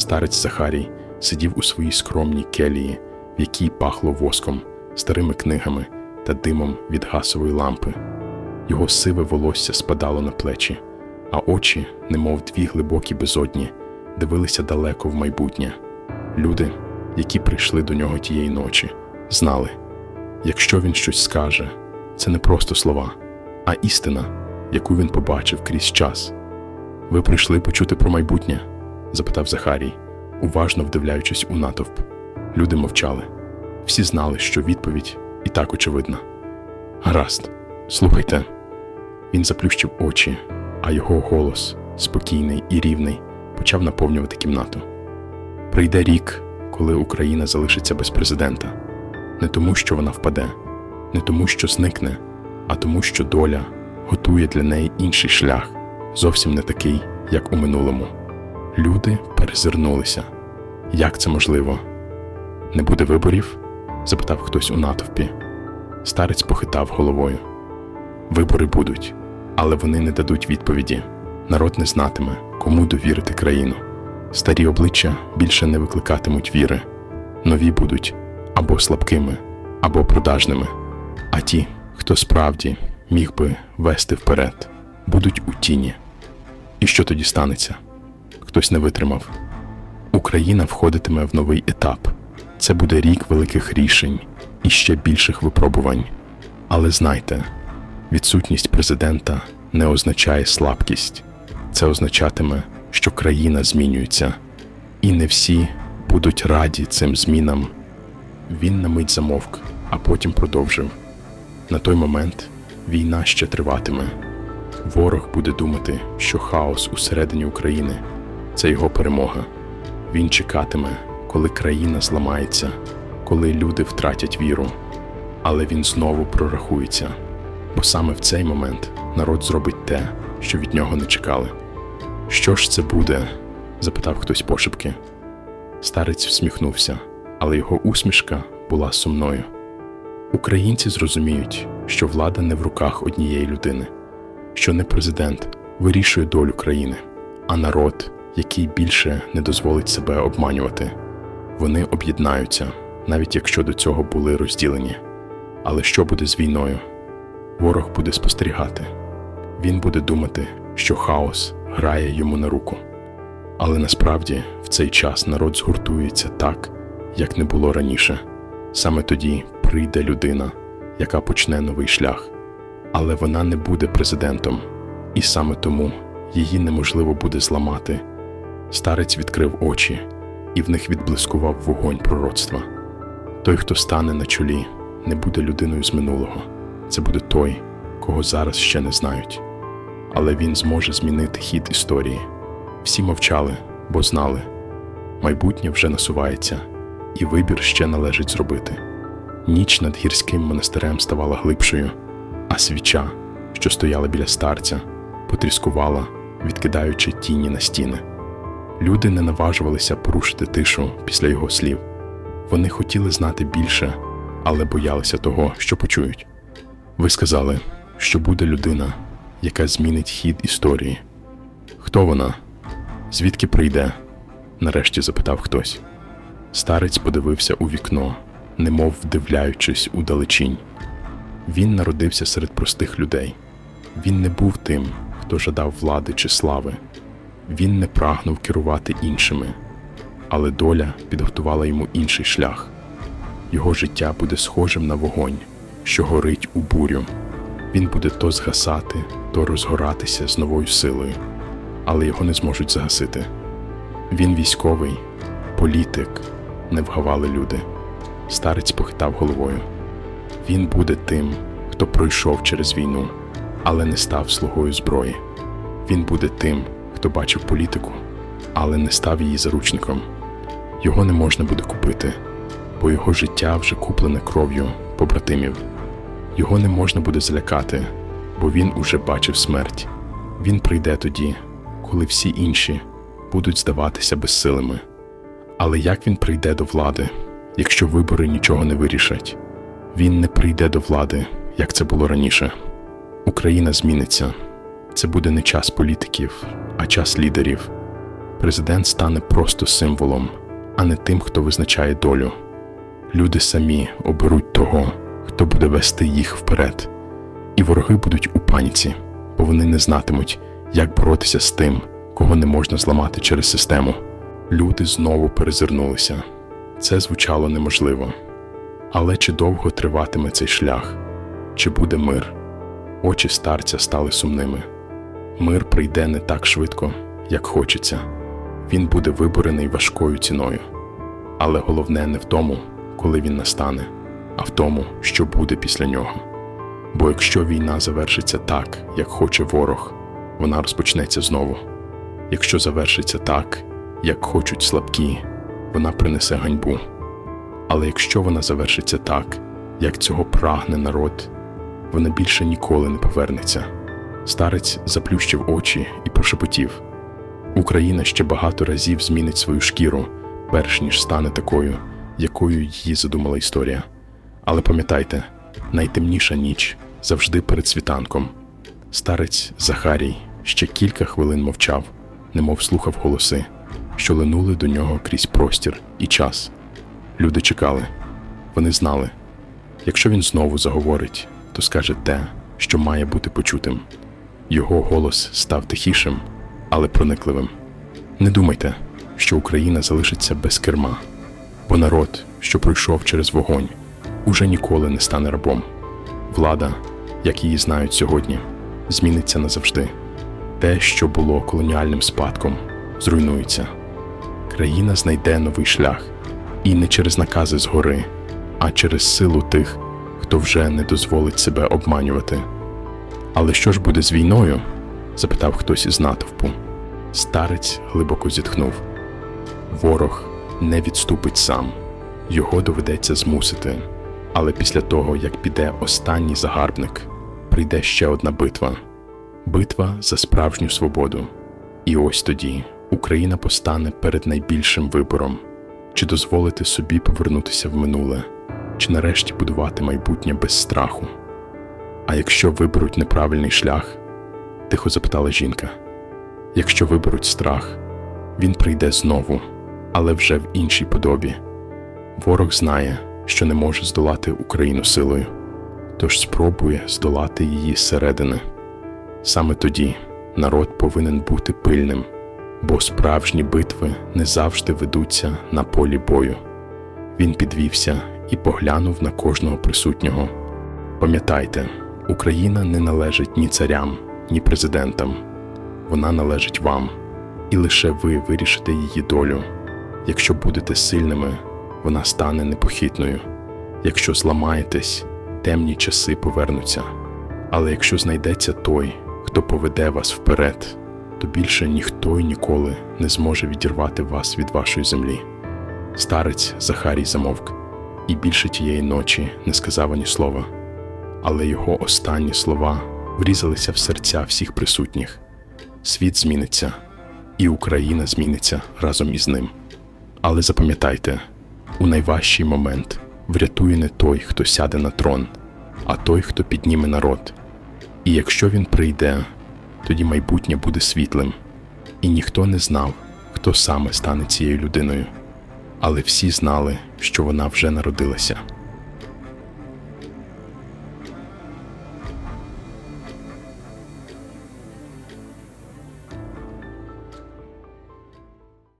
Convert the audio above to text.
Старець Захарій сидів у своїй скромній келії, в якій пахло воском, старими книгами та димом від гасової лампи. Його сиве волосся спадало на плечі, а очі, немов дві глибокі безодні, дивилися далеко в майбутнє. Люди, які прийшли до нього тієї ночі, знали, якщо він щось скаже, це не просто слова, а істина, яку він побачив крізь час. Ви прийшли почути про майбутнє? Запитав Захарій, уважно вдивляючись у натовп. Люди мовчали. Всі знали, що відповідь і так очевидна. Гаразд, слухайте. Він заплющив очі, а його голос, спокійний і рівний, почав наповнювати кімнату. Прийде рік, коли Україна залишиться без президента, не тому, що вона впаде, не тому, що зникне, а тому, що доля готує для неї інший шлях, зовсім не такий, як у минулому. Люди перезирнулися. Як це можливо? Не буде виборів? запитав хтось у натовпі. Старець похитав головою. Вибори будуть, але вони не дадуть відповіді. Народ не знатиме, кому довірити країну. Старі обличчя більше не викликатимуть віри. Нові будуть або слабкими, або продажними. А ті, хто справді міг би вести вперед, будуть у тіні. І що тоді станеться? Хтось не витримав. Україна входитиме в новий етап. Це буде рік великих рішень і ще більших випробувань. Але знайте, відсутність президента не означає слабкість. Це означатиме, що країна змінюється, і не всі будуть раді цим змінам. Він на мить замовк, а потім продовжив. На той момент війна ще триватиме. Ворог буде думати, що хаос усередині України це його перемога. Він чекатиме, коли країна зламається, коли люди втратять віру. Але він знову прорахується, бо саме в цей момент народ зробить те, що від нього не чекали. Що ж це буде? запитав хтось пошепки. Старець всміхнувся, але його усмішка була сумною. Українці зрозуміють, що влада не в руках однієї людини, що не президент вирішує долю країни, а народ, який більше не дозволить себе обманювати. Вони об'єднаються, навіть якщо до цього були розділені. Але що буде з війною? Ворог буде спостерігати. Він буде думати, що хаос грає йому на руку. Але насправді в цей час народ згуртується так, як не було раніше. Саме тоді прийде людина, яка почне новий шлях. Але вона не буде президентом, і саме тому її неможливо буде зламати. Старець відкрив очі, і в них відблискував вогонь пророцтва. Той, хто стане на чолі, не буде людиною з минулого. Це буде той, кого зараз ще не знають. Але він зможе змінити хід історії. Всі мовчали, бо знали. Майбутнє вже насувається, і вибір ще належить зробити. Ніч над гірським монастирем ставала глибшою, а свіча, що стояла біля старця, потріскувала, відкидаючи тіні на стіни. Люди не наважувалися порушити тишу після його слів. Вони хотіли знати більше, але боялися того, що почують. Ви сказали, що буде людина, яка змінить хід історії. Хто вона? Звідки прийде? нарешті запитав хтось. Старець подивився у вікно, немов вдивляючись у далечінь. Він народився серед простих людей. Він не був тим, хто жадав влади чи слави. Він не прагнув керувати іншими, але доля підготувала йому інший шлях. Його життя буде схожим на вогонь, що горить у бурю. Він буде то згасати, то розгоратися з новою силою, але його не зможуть загасити. Він військовий, політик, не вгавали люди. Старець похитав головою. Він буде тим, хто пройшов через війну, але не став слугою зброї. Він буде тим, хто бачив політику, але не став її заручником. Його не можна буде купити, бо його життя вже куплене кров'ю побратимів. Його не можна буде залякати, бо він уже бачив смерть. Він прийде тоді, коли всі інші будуть здаватися безсилими. Але як він прийде до влади, якщо вибори нічого не вирішать? Він не прийде до влади, як це було раніше. Україна зміниться. Це буде не час політиків, час лідерів. Президент стане просто символом, а не тим, хто визначає долю. Люди самі оберуть того, хто буде вести їх вперед. І вороги будуть у паніці, бо вони не знатимуть, як боротися з тим, кого не можна зламати через систему. Люди знову перезирнулися. Це звучало неможливо. Але чи довго триватиме цей шлях? Чи буде мир? Очі старця стали сумними. Мир прийде не так швидко, як хочеться. Він буде виборений важкою ціною. Але головне не в тому, коли він настане, а в тому, що буде після нього. Бо якщо війна завершиться так, як хоче ворог, вона розпочнеться знову. Якщо завершиться так, як хочуть слабкі, вона принесе ганьбу. Але якщо вона завершиться так, як цього прагне народ, вона більше ніколи не повернеться. Старець заплющив очі і прошепотів: Україна ще багато разів змінить свою шкіру, перш ніж стане такою, якою її задумала історія. Але пам'ятайте, найтемніша ніч завжди перед світанком. Старець Захарій ще кілька хвилин мовчав, немов слухав голоси, що линули до нього крізь простір і час. Люди чекали, вони знали, якщо він знову заговорить, то скаже те, що має бути почутим. Його голос став тихішим, але проникливим. Не думайте, що Україна залишиться без керма, бо народ, що пройшов через вогонь, уже ніколи не стане рабом. Влада, як її знають сьогодні, зміниться назавжди. Те, що було колоніальним спадком, зруйнується. Країна знайде новий шлях, і не через накази згори, а через силу тих, хто вже не дозволить себе обманювати. Але що ж буде з війною? запитав хтось із натовпу. Старець глибоко зітхнув. Ворог не відступить сам, його доведеться змусити. Але після того, як піде останній загарбник, прийде ще одна битва битва за справжню свободу. І ось тоді Україна постане перед найбільшим вибором: чи дозволити собі повернутися в минуле, чи нарешті будувати майбутнє без страху. А якщо виберуть неправильний шлях, тихо запитала жінка. Якщо виберуть страх, він прийде знову, але вже в іншій подобі. Ворог знає, що не може здолати Україну силою, тож спробує здолати її зсередини. Саме тоді народ повинен бути пильним, бо справжні битви не завжди ведуться на полі бою. Він підвівся і поглянув на кожного присутнього. Пам'ятайте, Україна не належить ні царям, ні президентам. Вона належить вам, і лише ви вирішите її долю. Якщо будете сильними, вона стане непохитною. Якщо зламаєтесь, темні часи повернуться. Але якщо знайдеться той, хто поведе вас вперед, то більше ніхто й ніколи не зможе відірвати вас від вашої землі. Старець Захарій замовк, і більше тієї ночі не сказав ані слова, але його останні слова врізалися в серця всіх присутніх. Світ зміниться, і Україна зміниться разом із ним. Але запам'ятайте, у найважчий момент врятує не той, хто сяде на трон, а той, хто підніме народ. І якщо він прийде, тоді майбутнє буде світлим, і ніхто не знав, хто саме стане цією людиною, але всі знали, що вона вже народилася.